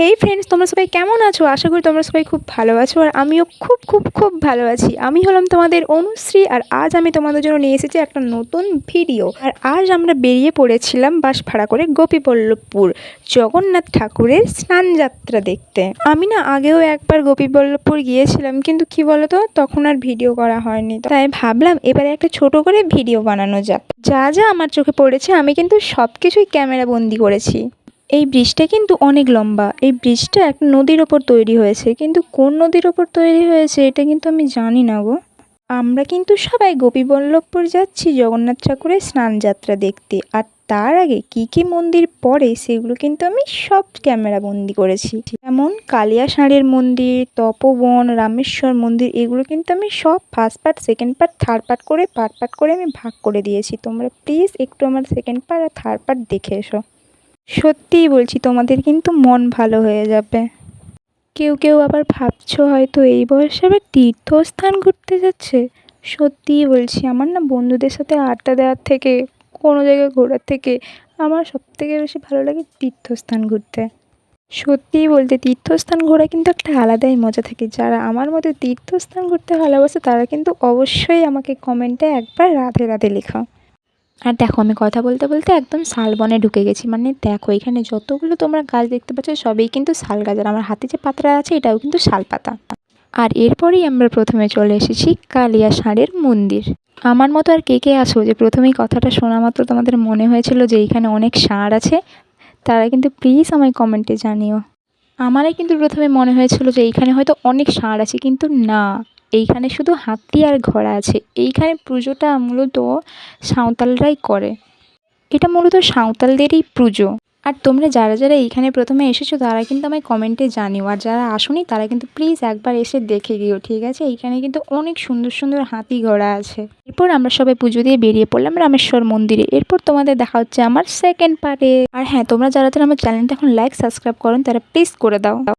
হেই friends তোমরা সবাই কেমন আছো? আশা করি তোমরা সবাই খুব ভালো আছো আর আমিও খুব খুব খুব ভালো আছি। আমি হলাম তোমাদের অনুশ্রী আর আজ আমি তোমাদের জন্য নিয়ে এসেছি একটা নতুন ভিডিও। আর আজ আমরা বেরিয়ে পড়েছিলাম বাস ভাড়া করে গোপীবল্লভপুর জগন্নাথ ঠাকুরের স্নানযাত্রা দেখতে। আমি না আগেও একবার গোপীবল্লভপুর গিয়েছিলাম, কিন্তু কি বলতো, তখন আর ভিডিও করা হয়নি। তাই ভাবলাম এবারে একটা ছোট করে ভিডিও বানানো যাক। যা যা আমার চোখে পড়েছে, আমি কিন্তু সব কিছুই ক্যামেরা বন্দি করেছি। এই ব্রিজটা কিন্তু অনেক লম্বা। এই ব্রিজটা একটা নদীর ওপর তৈরি হয়েছে। কিন্তু কোন নদীর ওপর তৈরি হয়েছে এটা কিন্তু আমি জানি না গো। আমরা কিন্তু সবাই গোপীবল্লভপুর যাচ্ছি জগন্নাথ ঠাকুরের স্নানযাত্রা দেখতে। আর তার আগে কি কি মন্দির পড়ে সেগুলো কিন্তু আমি সব ক্যামেরা বন্দি করেছি। যেমন কালিয়াসাঁড়ের মন্দির, তপবন, রামেশ্বর মন্দির, এগুলো কিন্তু আমি সব first part second part third part করে পার্ট পার্ট করে আমি ভাগ করে দিয়েছি। তোমরা প্লিজ একটু আমার সেকেন্ড পার্ট আর থার্ড পার্ট দেখে এসো। সত্যিই বলছি, তোমাদের কিন্তু মন ভালো হয়ে যাবে। কেউ কেউ আবার ভাবছ হয়তো এই বয়সে আবার তীর্থস্থান ঘুরতে যাচ্ছে? সত্যিই বলছি, আমার না বন্ধুদের সাথে আড্ডা দেওয়ার থেকে, কোনো জায়গায় ঘোরার থেকে আমার সবথেকে বেশি ভালো লাগে তীর্থস্থান ঘুরতে। সত্যিই বলতে তীর্থস্থান ঘোরা কিন্তু একটা আলাদাই মজা থাকে। যারা আমার মতো তীর্থস্থান ঘুরতে ভালোবাসে, তারা কিন্তু অবশ্যই আমাকে কমেন্টে একবার রাধে রাধে লেখো আর দেখো, আমি কথা বলতে বলতে একদম শালবনে ঢুকে গেছি। মানে দেখো, এখানে যতগুলো তোমরা গাছ দেখতে পাচ্ছ, সবই কিন্তু শাল গাছ। আর আমার হাতে যে পাতাটা আছে, এটাও কিন্তু শাল পাতা। আর এরপরেই আমরা প্রথমে চলে এসেছি কালিয়া ষাঁড়ের মন্দির। আমার মতো আর কে কে আসো যে প্রথমেই কথাটা শোনা মাত্র তোমাদের মনে হয়েছিল যে এইখানে অনেক ষাঁড় আছে, তারা কিন্তু প্লিজ আমায় কমেন্টে জানিও। আমারই কিন্তু প্রথমে মনে হয়েছিল যে এইখানে হয়তো অনেক ষাঁড় আছে, কিন্তু না। এইখানে শুধু হাতি আর ঘোড়া আছে। এইখানে পুজোটা মূলত সাঁওতালরাই করে। এটা মূলত সাঁওতালদেরই পুজো। আর তোমরা যারা যারা এইখানে প্রথমে এসেছ, তারা কিন্তু আমায় কমেন্টে জানিও। আর যারা আসনি, তারা কিন্তু প্লিজ একবার এসে দেখে দিও, ঠিক আছে? এইখানে কিন্তু অনেক সুন্দর সুন্দর হাতি ঘোড়া আছে। এরপর আমরা সবাই পুজো দিয়ে বেরিয়ে পড়লাম রামেশ্বর মন্দিরে। এরপর তোমাদের দেখা হচ্ছে আমার সেকেন্ড পার্টে আর হ্যাঁ তোমরা যারা যারা আমার চ্যানেলটা এখন লাইক সাবস্ক্রাইব করেন, তারা প্লিজ করে দাও।